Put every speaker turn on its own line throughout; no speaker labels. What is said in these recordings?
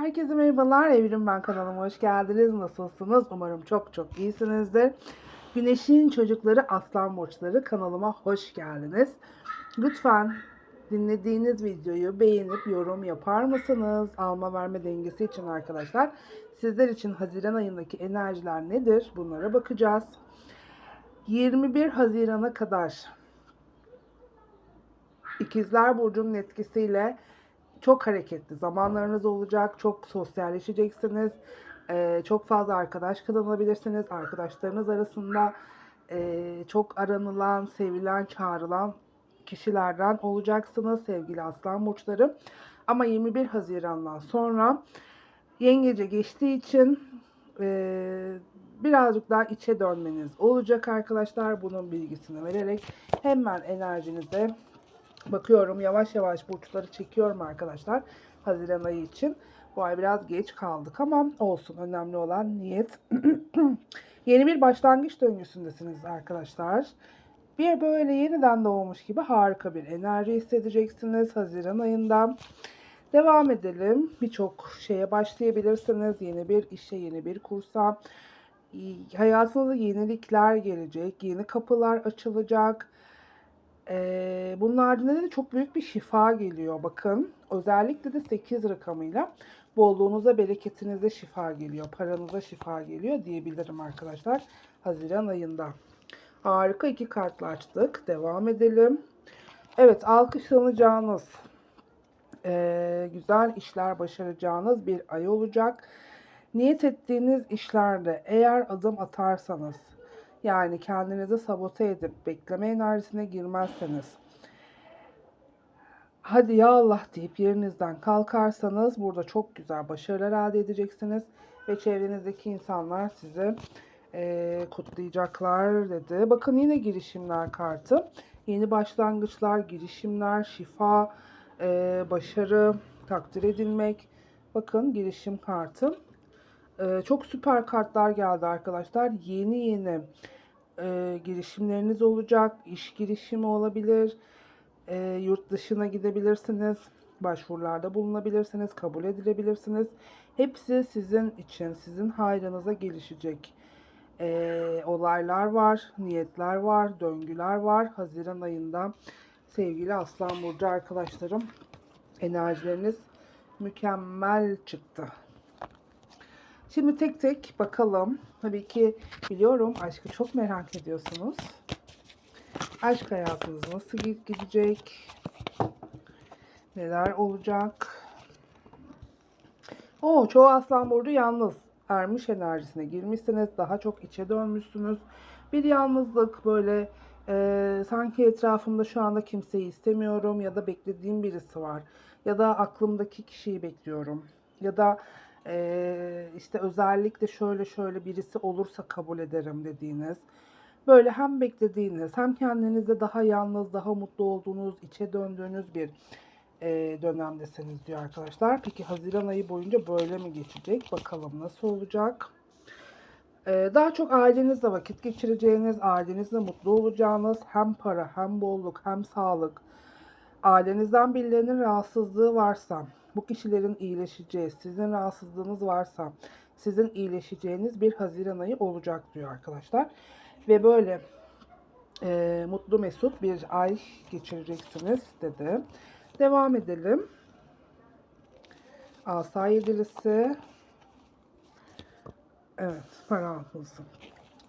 Herkese merhabalar. Evrim ben kanalıma hoş geldiniz. Nasılsınız? Umarım çok çok iyisinizdir. Güneşin çocukları aslan burçları kanalıma hoş geldiniz. Lütfen dinlediğiniz videoyu beğenip yorum yapar mısınız? Alma verme dengesi için arkadaşlar. Sizler için Haziran ayındaki enerjiler nedir? Bunlara bakacağız. 21 Haziran'a kadar İkizler Burcu'nun etkisiyle çok hareketli zamanlarınız olacak. Çok sosyalleşeceksiniz. Ee, çok fazla arkadaş kazanabilirsiniz. Arkadaşlarınız arasında e, çok aranılan, sevilen, çağrılan kişilerden olacaksınız sevgili aslan burçları. Ama 21 Haziran'dan sonra yengece geçtiği için e, birazcık daha içe dönmeniz olacak arkadaşlar. Bunun bilgisini vererek hemen enerjinize Bakıyorum yavaş yavaş burçları çekiyorum arkadaşlar. Haziran ayı için. Bu ay biraz geç kaldık ama olsun. Önemli olan niyet. Yeni bir başlangıç döngüsündesiniz arkadaşlar. Bir böyle yeniden doğmuş gibi harika bir enerji hissedeceksiniz Haziran ayında. Devam edelim. Birçok şeye başlayabilirsiniz. Yeni bir işe, yeni bir kursa. Hayatınıza yenilikler gelecek. Yeni kapılar açılacak. Bunun ardından da çok büyük bir şifa geliyor. Bakın özellikle de 8 rakamıyla bolluğunuza, bereketinize şifa geliyor. Paranıza şifa geliyor diyebilirim arkadaşlar. Haziran ayında. Harika iki kartla açtık. Devam edelim. Evet alkışlanacağınız, e, güzel işler başaracağınız bir ay olacak. Niyet ettiğiniz işlerde eğer adım atarsanız, yani kendinizi sabote edip bekleme enerjisine girmezseniz, hadi ya Allah deyip yerinizden kalkarsanız burada çok güzel başarılar elde edeceksiniz. Ve çevrenizdeki insanlar sizi e, kutlayacaklar dedi. Bakın yine girişimler kartı. Yeni başlangıçlar, girişimler, şifa, e, başarı, takdir edilmek. Bakın girişim kartı. Ee, çok süper kartlar geldi arkadaşlar. Yeni yeni e, girişimleriniz olacak. İş girişimi olabilir. E, yurt dışına gidebilirsiniz. Başvurularda bulunabilirsiniz. Kabul edilebilirsiniz. Hepsi sizin için, sizin hayrınıza gelişecek e, olaylar var, niyetler var, döngüler var. Haziran ayında sevgili Aslan Burcu arkadaşlarım enerjileriniz mükemmel çıktı. Şimdi tek tek bakalım. Tabii ki biliyorum aşkı çok merak ediyorsunuz. Aşk hayatınız nasıl gidecek? Neler olacak? O çoğu aslan burcu yalnız ermiş enerjisine girmişsiniz. Daha çok içe dönmüşsünüz. Bir yalnızlık böyle e, sanki etrafımda şu anda kimseyi istemiyorum ya da beklediğim birisi var. Ya da aklımdaki kişiyi bekliyorum. Ya da ee, işte özellikle şöyle şöyle birisi olursa kabul ederim dediğiniz böyle hem beklediğiniz hem kendinizde daha yalnız daha mutlu olduğunuz içe döndüğünüz bir e, dönemdesiniz diyor arkadaşlar. Peki Haziran ayı boyunca böyle mi geçecek? Bakalım nasıl olacak? Ee, daha çok ailenizle vakit geçireceğiniz, ailenizle mutlu olacağınız hem para hem bolluk hem sağlık ailenizden birilerinin rahatsızlığı varsa bu kişilerin iyileşeceği, sizin rahatsızlığınız varsa sizin iyileşeceğiniz bir Haziran ayı olacak diyor arkadaşlar. Ve böyle e, mutlu mesut bir ay geçireceksiniz dedi. Devam edelim. Asa yedilisi. Evet, parantezim.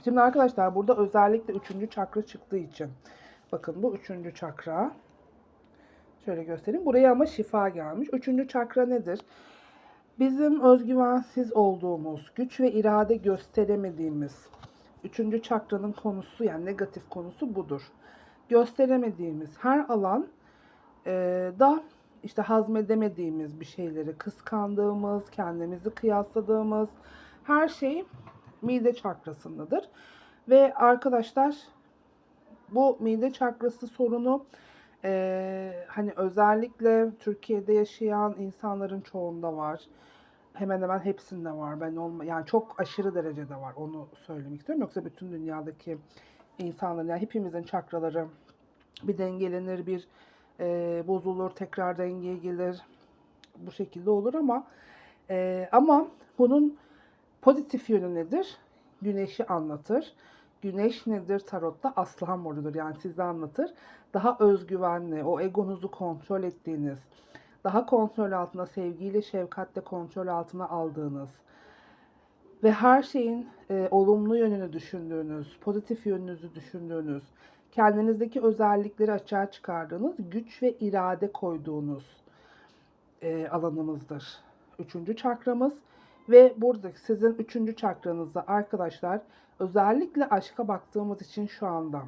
Şimdi arkadaşlar burada özellikle üçüncü çakra çıktığı için. Bakın bu üçüncü çakra. Şöyle göstereyim. Buraya ama şifa gelmiş. Üçüncü çakra nedir? Bizim özgüvensiz olduğumuz, güç ve irade gösteremediğimiz, üçüncü çakranın konusu yani negatif konusu budur. Gösteremediğimiz her alan e, da işte hazmedemediğimiz bir şeyleri, kıskandığımız, kendimizi kıyasladığımız her şey mide çakrasındadır. Ve arkadaşlar bu mide çakrası sorunu ee, hani özellikle Türkiye'de yaşayan insanların çoğunda var. Hemen hemen hepsinde var. Ben olma yani çok aşırı derecede var. Onu söylemek istiyorum. Yoksa bütün dünyadaki insanların yani hepimizin çakraları bir dengelenir, bir e, bozulur, tekrar dengeye gelir. Bu şekilde olur ama Ee, ama bunun pozitif yönü nedir? Güneşi anlatır. Güneş nedir tarotta? Aslan burcudur. Yani size anlatır. Daha özgüvenli, o egonuzu kontrol ettiğiniz, daha kontrol altına, sevgiyle, şefkatle kontrol altına aldığınız ve her şeyin e, olumlu yönünü düşündüğünüz, pozitif yönünüzü düşündüğünüz, kendinizdeki özellikleri açığa çıkardığınız, güç ve irade koyduğunuz e, alanımızdır. Üçüncü çakramız ve burada sizin üçüncü çakranızda arkadaşlar özellikle aşka baktığımız için şu anda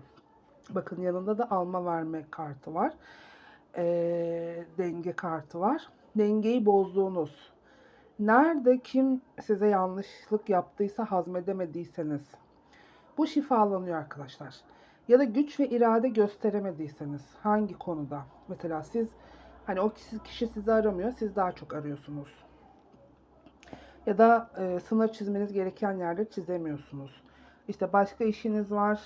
bakın yanında da alma verme kartı var. E, denge kartı var. Dengeyi bozduğunuz, Nerede kim size yanlışlık yaptıysa hazmedemediyseniz bu şifalanıyor arkadaşlar. Ya da güç ve irade gösteremediyseniz hangi konuda? Mesela siz hani o kişi, sizi aramıyor, siz daha çok arıyorsunuz. Ya da e, sınır çizmeniz gereken yerde çizemiyorsunuz. İşte başka işiniz var,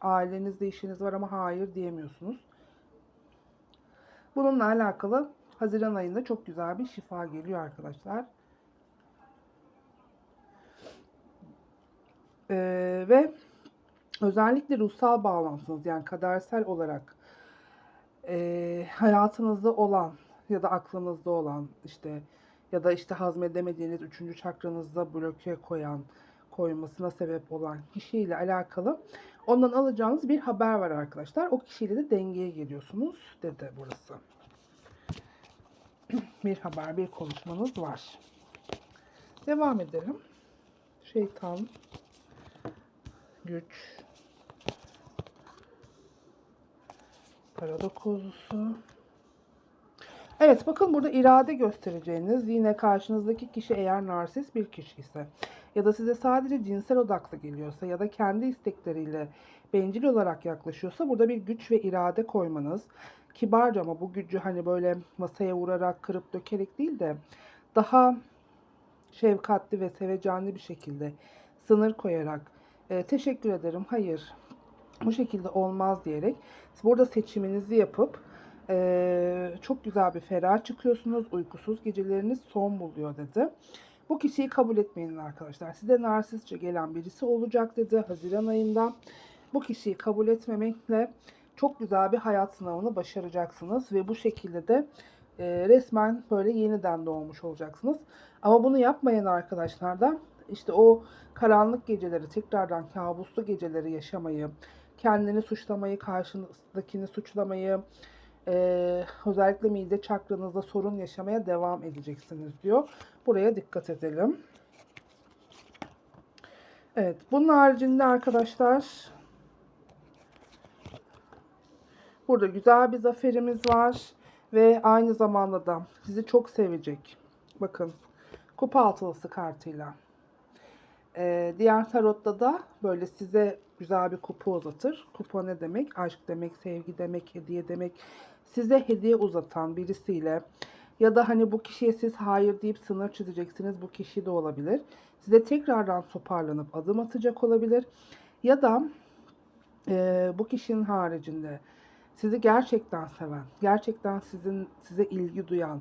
ailenizde işiniz var ama hayır diyemiyorsunuz. Bununla alakalı Haziran ayında çok güzel bir şifa geliyor arkadaşlar. Ee, ve özellikle ruhsal bağlantınız yani kadersel olarak e, hayatınızda olan ya da aklınızda olan işte ya da işte hazmedemediğiniz üçüncü çakranızda bloke koyan koymasına sebep olan kişiyle alakalı ondan alacağınız bir haber var arkadaşlar. O kişiyle de dengeye geliyorsunuz dedi burası. Bir haber, bir konuşmanız var. Devam edelim. Şeytan güç, para dokuzusu. Evet bakın burada irade göstereceğiniz yine karşınızdaki kişi eğer narsist bir kişi ise ya da size sadece cinsel odaklı geliyorsa ya da kendi istekleriyle bencil olarak yaklaşıyorsa burada bir güç ve irade koymanız kibarca ama bu gücü hani böyle masaya vurarak kırıp dökerek değil de daha şefkatli ve sevecenli bir şekilde sınır koyarak e, teşekkür ederim, hayır bu şekilde olmaz diyerek burada seçiminizi yapıp e, çok güzel bir ferah çıkıyorsunuz. Uykusuz geceleriniz son buluyor dedi. Bu kişiyi kabul etmeyin arkadaşlar. Size narsistçe gelen birisi olacak dedi Haziran ayında. Bu kişiyi kabul etmemekle çok güzel bir hayat sınavını başaracaksınız ve bu şekilde de e, resmen böyle yeniden doğmuş olacaksınız. Ama bunu yapmayan arkadaşlar da işte o karanlık geceleri, tekrardan kabuslu geceleri yaşamayı, kendini suçlamayı, karşındakini suçlamayı, e, özellikle mide çakranızda sorun yaşamaya devam edeceksiniz diyor. Buraya dikkat edelim. Evet, bunun haricinde arkadaşlar burada güzel bir zaferimiz var ve aynı zamanda da sizi çok sevecek. Bakın, kupa altılısı kartıyla. Ee, diğer tarotta da böyle size güzel bir kupa uzatır. Kupa ne demek? Aşk demek, sevgi demek, hediye demek. Size hediye uzatan birisiyle ya da hani bu kişiye siz hayır deyip sınır çizeceksiniz. Bu kişi de olabilir. Size tekrardan toparlanıp adım atacak olabilir. Ya da e, bu kişinin haricinde sizi gerçekten seven, gerçekten sizin size ilgi duyan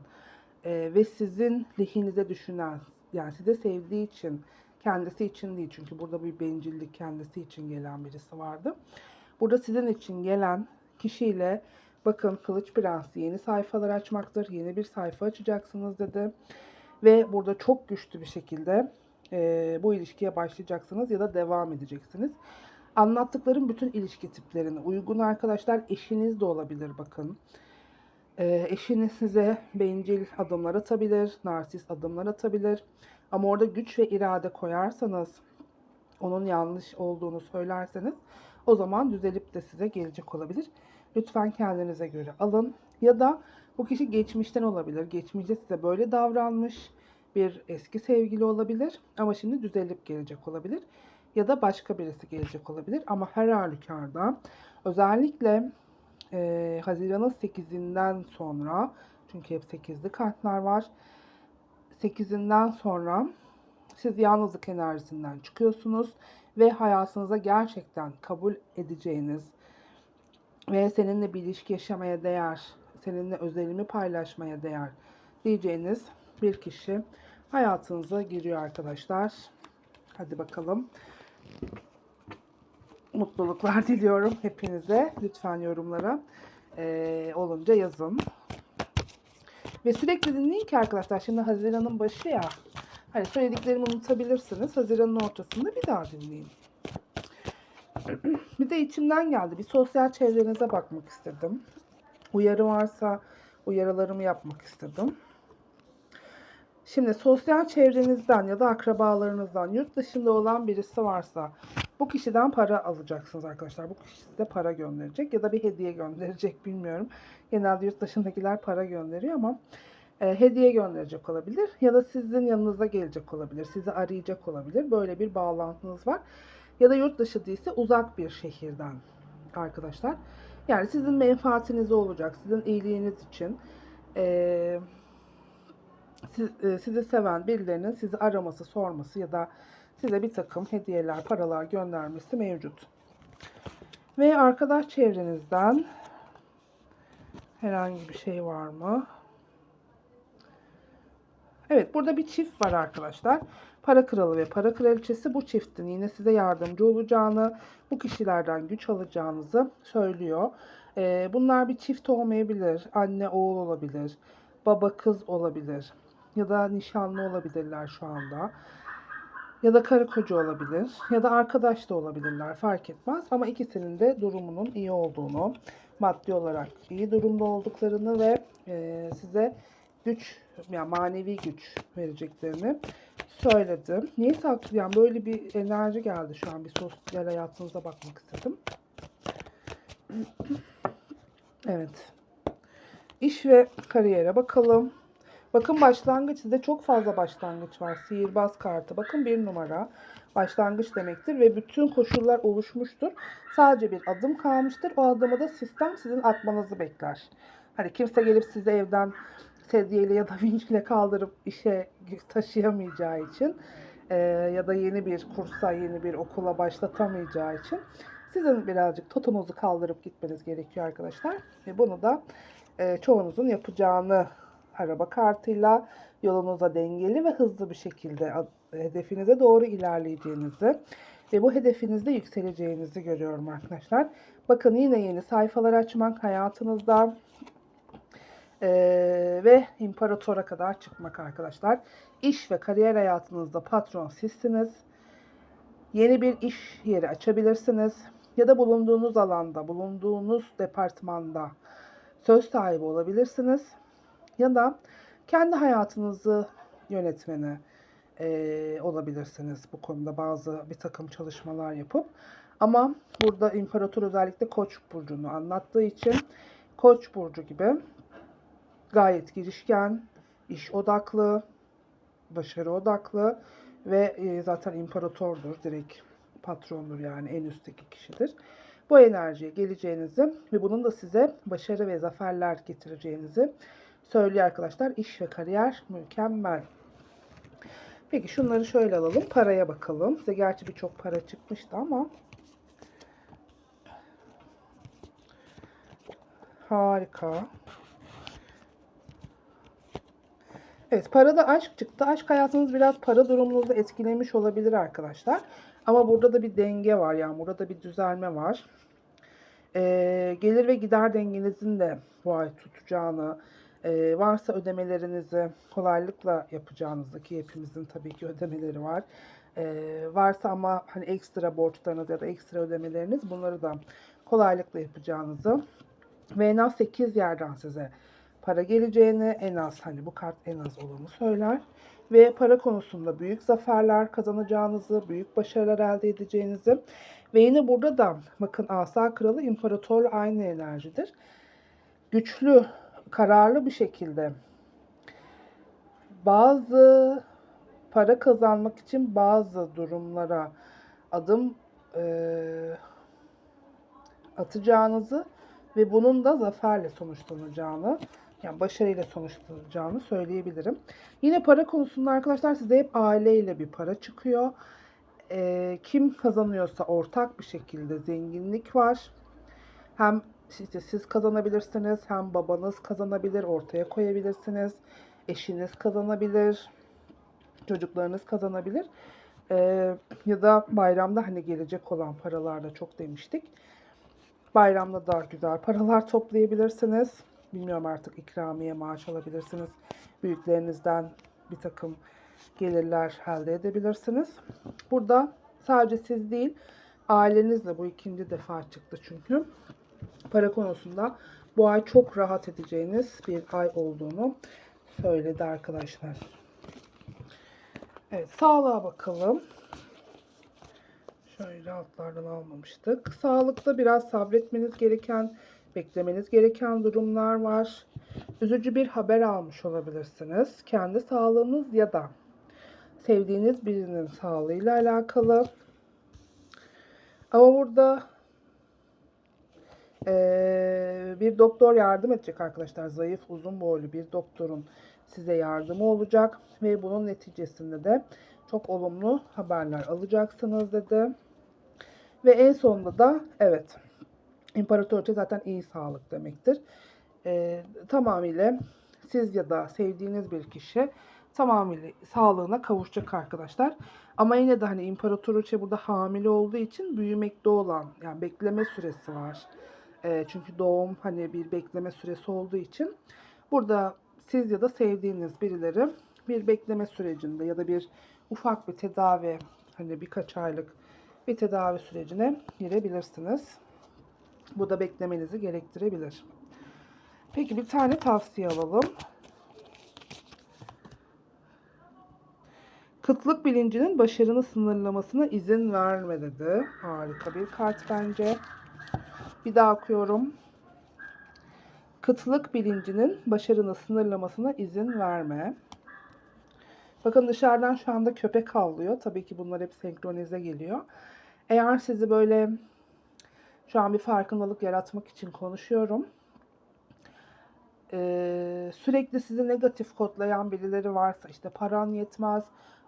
e, ve sizin lehinize düşünen, yani size sevdiği için Kendisi için değil çünkü burada bir bencillik kendisi için gelen birisi vardı. Burada sizin için gelen kişiyle bakın Kılıç Prensi yeni sayfalar açmaktır. Yeni bir sayfa açacaksınız dedi. Ve burada çok güçlü bir şekilde e, bu ilişkiye başlayacaksınız ya da devam edeceksiniz. Anlattıklarım bütün ilişki tiplerine uygun arkadaşlar. Eşiniz de olabilir bakın. E, eşiniz size bencil adımlar atabilir, narsist adımlar atabilir. Ama orada güç ve irade koyarsanız, onun yanlış olduğunu söylerseniz o zaman düzelip de size gelecek olabilir. Lütfen kendinize göre alın. Ya da bu kişi geçmişten olabilir. Geçmişte size böyle davranmış bir eski sevgili olabilir. Ama şimdi düzelip gelecek olabilir. Ya da başka birisi gelecek olabilir. Ama her halükarda özellikle e, Haziran'ın 8'inden sonra çünkü hep 8'li kartlar var 8'inden sonra siz yalnızlık enerjisinden çıkıyorsunuz ve hayatınıza gerçekten kabul edeceğiniz ve seninle bir ilişki yaşamaya değer, seninle özelimi paylaşmaya değer diyeceğiniz bir kişi hayatınıza giriyor arkadaşlar. Hadi bakalım. Mutluluklar diliyorum hepinize. Lütfen yorumlara eee, olunca yazın. Ve sürekli dinleyin ki arkadaşlar şimdi Haziran'ın başı ya. Hani söylediklerimi unutabilirsiniz. Haziran'ın ortasında bir daha dinleyin. bir de içimden geldi. Bir sosyal çevrenize bakmak istedim. Uyarı varsa uyarılarımı yapmak istedim. Şimdi sosyal çevrenizden ya da akrabalarınızdan yurt dışında olan birisi varsa bu kişiden para alacaksınız arkadaşlar. Bu kişi size para gönderecek ya da bir hediye gönderecek bilmiyorum. Genelde yurt dışındakiler para gönderiyor ama e, hediye gönderecek olabilir ya da sizin yanınıza gelecek olabilir. Sizi arayacak olabilir. Böyle bir bağlantınız var. Ya da yurt dışı değilse uzak bir şehirden arkadaşlar. Yani sizin menfaatinize olacak. Sizin iyiliğiniz için. Eee siz, e, sizi seven birilerinin sizi araması, sorması ya da size bir takım hediyeler, paralar göndermesi mevcut. Ve arkadaş çevrenizden herhangi bir şey var mı? Evet, burada bir çift var arkadaşlar. Para kralı ve para kraliçesi bu çiftin yine size yardımcı olacağını, bu kişilerden güç alacağınızı söylüyor. Ee, bunlar bir çift olmayabilir. Anne oğul olabilir. Baba kız olabilir. Ya da nişanlı olabilirler şu anda. Ya da karı koca olabilir. Ya da arkadaş da olabilirler. Fark etmez. Ama ikisinin de durumunun iyi olduğunu, maddi olarak iyi durumda olduklarını ve e, size güç, yani manevi güç vereceklerini söyledim. Niyeyse haklı yani böyle bir enerji geldi şu an. Bir sosyal hayatınıza bakmak istedim. Evet. İş ve kariyere bakalım. Bakın başlangıç sizde çok fazla başlangıç var. Sihirbaz kartı. Bakın bir numara başlangıç demektir ve bütün koşullar oluşmuştur. Sadece bir adım kalmıştır. O adımı da sistem sizin atmanızı bekler. Hani kimse gelip sizi evden sedyeyle ya da vinçle kaldırıp işe taşıyamayacağı için e, ya da yeni bir kursa, yeni bir okula başlatamayacağı için sizin birazcık totonuzu kaldırıp gitmeniz gerekiyor arkadaşlar. Ve bunu da e, çoğunuzun yapacağını araba kartıyla yolunuza dengeli ve hızlı bir şekilde hedefinize doğru ilerleyeceğinizi ve bu hedefinizde yükseleceğinizi görüyorum arkadaşlar. Bakın yine yeni sayfalar açmak hayatınızda eee, ve imparatora kadar çıkmak arkadaşlar. İş ve kariyer hayatınızda patron sizsiniz. Yeni bir iş yeri açabilirsiniz. Ya da bulunduğunuz alanda, bulunduğunuz departmanda söz sahibi olabilirsiniz ya da kendi hayatınızı yönetmeni eee, olabilirsiniz bu konuda bazı bir takım çalışmalar yapıp ama burada imparator özellikle koç burcunu anlattığı için koç burcu gibi gayet girişken, iş odaklı, başarı odaklı ve e, zaten imparatordur direkt patrondur yani en üstteki kişidir. Bu enerjiye geleceğinizi ve bunun da size başarı ve zaferler getireceğinizi söylüyor arkadaşlar. İş ve kariyer mükemmel. Peki şunları şöyle alalım. Paraya bakalım. Size gerçi birçok para çıkmıştı ama harika. Evet, parada aşk çıktı. Aşk hayatınız biraz para durumunuzu etkilemiş olabilir arkadaşlar. Ama burada da bir denge var. Yani burada bir düzelme var. Ee, gelir ve gider dengenizin de bu ay tutacağını, e, varsa ödemelerinizi kolaylıkla yapacağınızı ki hepimizin tabii ki ödemeleri var. Ee, varsa ama hani ekstra borçlarınız ya da ekstra ödemeleriniz bunları da kolaylıkla yapacağınızı ve en az 8 yerden size para geleceğini en az hani bu kart en az olanı söyler. Ve para konusunda büyük zaferler kazanacağınızı, büyük başarılar elde edeceğinizi ve yine burada da bakın Asa Kralı İmparatorla aynı enerjidir. Güçlü, kararlı bir şekilde bazı para kazanmak için bazı durumlara adım eee, atacağınızı ve bunun da zaferle sonuçlanacağını, yani başarıyla sonuçlanacağını söyleyebilirim. Yine para konusunda arkadaşlar size hep aileyle bir para çıkıyor. Ee, kim kazanıyorsa ortak bir şekilde zenginlik var. Hem işte siz kazanabilirsiniz, hem babanız kazanabilir, ortaya koyabilirsiniz. Eşiniz kazanabilir. çocuklarınız kazanabilir. Ee, ya da bayramda hani gelecek olan paralar da çok demiştik. Bayramda da güzel paralar toplayabilirsiniz. Bilmiyorum artık ikramiye maaş alabilirsiniz. Büyüklerinizden bir takım gelirler elde edebilirsiniz. Burada sadece siz değil ailenizle bu ikinci defa çıktı çünkü. Para konusunda bu ay çok rahat edeceğiniz bir ay olduğunu söyledi arkadaşlar. Evet sağlığa bakalım. Şöyle altlardan almamıştık. Sağlıkta biraz sabretmeniz gereken, beklemeniz gereken durumlar var. Üzücü bir haber almış olabilirsiniz. Kendi sağlığınız ya da sevdiğiniz birinin sağlığıyla alakalı. Ama burada eee, bir doktor yardım edecek arkadaşlar. Zayıf, uzun boylu bir doktorun size yardımı olacak ve bunun neticesinde de çok olumlu haberler alacaksınız dedi. Ve en sonunda da evet imparatoriçe zaten iyi sağlık demektir. Ee, tamamıyla siz ya da sevdiğiniz bir kişi tamamıyla sağlığına kavuşacak arkadaşlar. Ama yine de hani imparatoriçe burada hamile olduğu için büyümekte olan yani bekleme süresi var. Ee, çünkü doğum hani bir bekleme süresi olduğu için burada siz ya da sevdiğiniz birileri bir bekleme sürecinde ya da bir ufak bir tedavi hani birkaç aylık bir tedavi sürecine girebilirsiniz. Bu da beklemenizi gerektirebilir. Peki bir tane tavsiye alalım. Kıtlık bilincinin başarını sınırlamasına izin verme dedi. Harika bir kart bence. Bir daha okuyorum. Kıtlık bilincinin başarını sınırlamasına izin verme. Bakın dışarıdan şu anda köpek havlıyor. Tabii ki bunlar hep senkronize geliyor. Eğer sizi böyle şu an bir farkındalık yaratmak için konuşuyorum. Ee, sürekli sizi negatif kodlayan birileri varsa işte paran yetmez,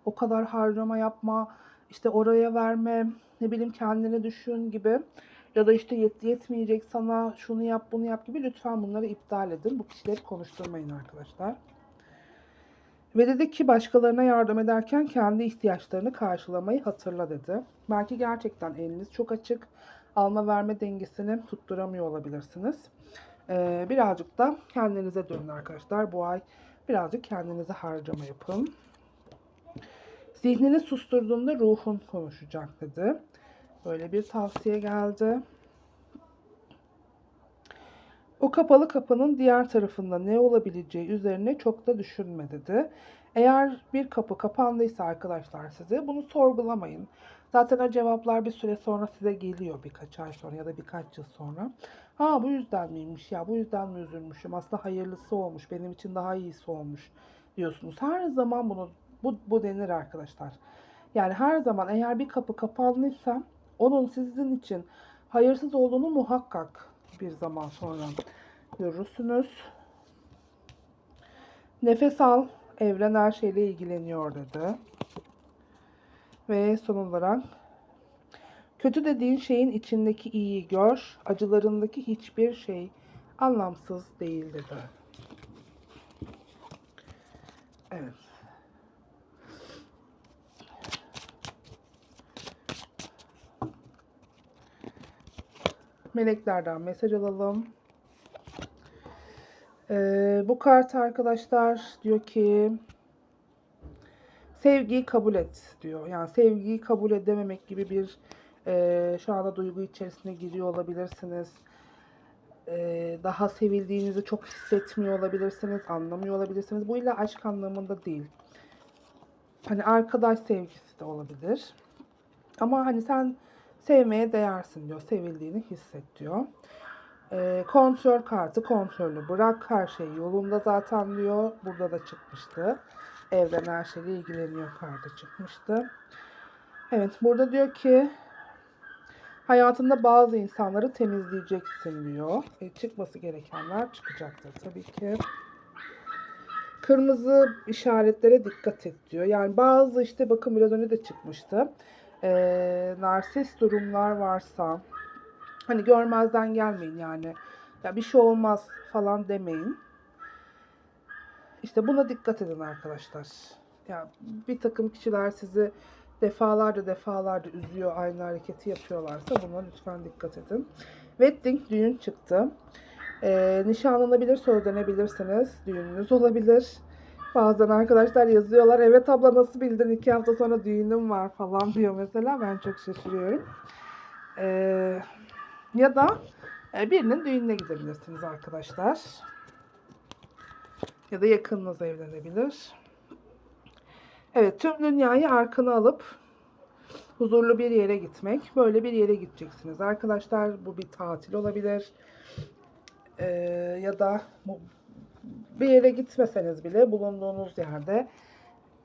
o kadar harcama yapma, işte oraya verme, ne bileyim kendini düşün gibi ya da işte yet yetmeyecek sana şunu yap bunu yap gibi lütfen bunları iptal edin. Bu kişileri konuşturmayın arkadaşlar. Ve dedi ki başkalarına yardım ederken kendi ihtiyaçlarını karşılamayı hatırla dedi. Belki gerçekten eliniz çok açık. Alma verme dengesini tutturamıyor olabilirsiniz. Ee, birazcık da kendinize dönün arkadaşlar. Bu ay birazcık kendinize harcama yapın. Zihnini susturduğunda ruhun konuşacak dedi. Böyle bir tavsiye geldi. O kapalı kapının diğer tarafında ne olabileceği üzerine çok da düşünme dedi. Eğer bir kapı kapandıysa arkadaşlar size bunu sorgulamayın. Zaten o cevaplar bir süre sonra size geliyor birkaç ay sonra ya da birkaç yıl sonra. Ha bu yüzden miymiş ya bu yüzden mi üzülmüşüm aslında hayırlısı olmuş benim için daha iyisi olmuş diyorsunuz. Her zaman bunu bu, bu denir arkadaşlar. Yani her zaman eğer bir kapı kapandıysa onun sizin için hayırsız olduğunu muhakkak bir zaman sonra görürsünüz. Nefes al. Evren her şeyle ilgileniyor dedi. Ve son olarak kötü dediğin şeyin içindeki iyiyi gör. Acılarındaki hiçbir şey anlamsız değil dedi. Evet. Meleklerden mesaj alalım. Ee, bu kart arkadaşlar diyor ki sevgiyi kabul et diyor. Yani sevgiyi kabul edememek gibi bir e, şu anda duygu içerisine giriyor olabilirsiniz. E, daha sevildiğinizi çok hissetmiyor olabilirsiniz, anlamıyor olabilirsiniz. Bu illa aşk anlamında değil. Hani arkadaş sevgisi de olabilir. Ama hani sen sevmeye değersin diyor. Sevildiğini hisset diyor. E, kontrol kartı kontrolü bırak her şey yolunda zaten diyor. Burada da çıkmıştı. Evren her şeyle ilgileniyor kartı çıkmıştı. Evet burada diyor ki hayatında bazı insanları temizleyeceksin diyor. E, çıkması gerekenler çıkacaktır tabii ki. Kırmızı işaretlere dikkat et diyor. Yani bazı işte bakın biraz önce de çıkmıştı. E, narsist durumlar varsa hani görmezden gelmeyin yani. Ya bir şey olmaz falan demeyin. İşte buna dikkat edin arkadaşlar. Ya bir takım kişiler sizi defalarca defalarca üzüyor, aynı hareketi yapıyorlarsa buna lütfen dikkat edin. Wedding düğün çıktı. Ee, nişanlanabilir, sözlenebilirsiniz. Düğününüz olabilir. Bazen arkadaşlar yazıyorlar. Evet abla nasıl bildin? iki hafta sonra düğünüm var falan diyor mesela. Ben çok şaşırıyorum. Ee, ya da e, birinin düğününe gidebilirsiniz arkadaşlar. Ya da yakınınız evlenebilir. Evet, tüm dünyayı arkana alıp huzurlu bir yere gitmek. Böyle bir yere gideceksiniz arkadaşlar. Bu bir tatil olabilir. Ee, ya da bir yere gitmeseniz bile bulunduğunuz yerde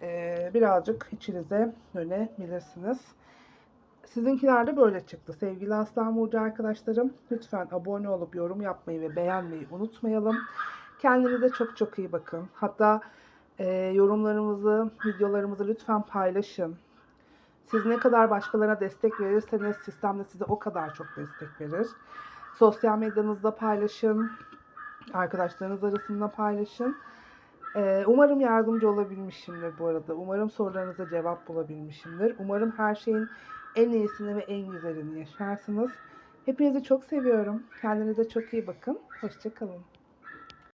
e, birazcık içinize dönebilirsiniz. Sizinkiler de böyle çıktı. Sevgili Aslan Burcu arkadaşlarım, lütfen abone olup yorum yapmayı ve beğenmeyi unutmayalım. Kendinize çok çok iyi bakın. Hatta e, yorumlarımızı, videolarımızı lütfen paylaşın. Siz ne kadar başkalarına destek verirseniz sistem de size o kadar çok destek verir. Sosyal medyanızda paylaşın. Arkadaşlarınız arasında paylaşın. Ee, umarım yardımcı olabilmişimdir bu arada. Umarım sorularınıza cevap bulabilmişimdir. Umarım her şeyin en iyisini ve en güzelini yaşarsınız. Hepinizi çok seviyorum. Kendinize çok iyi bakın. Hoşçakalın.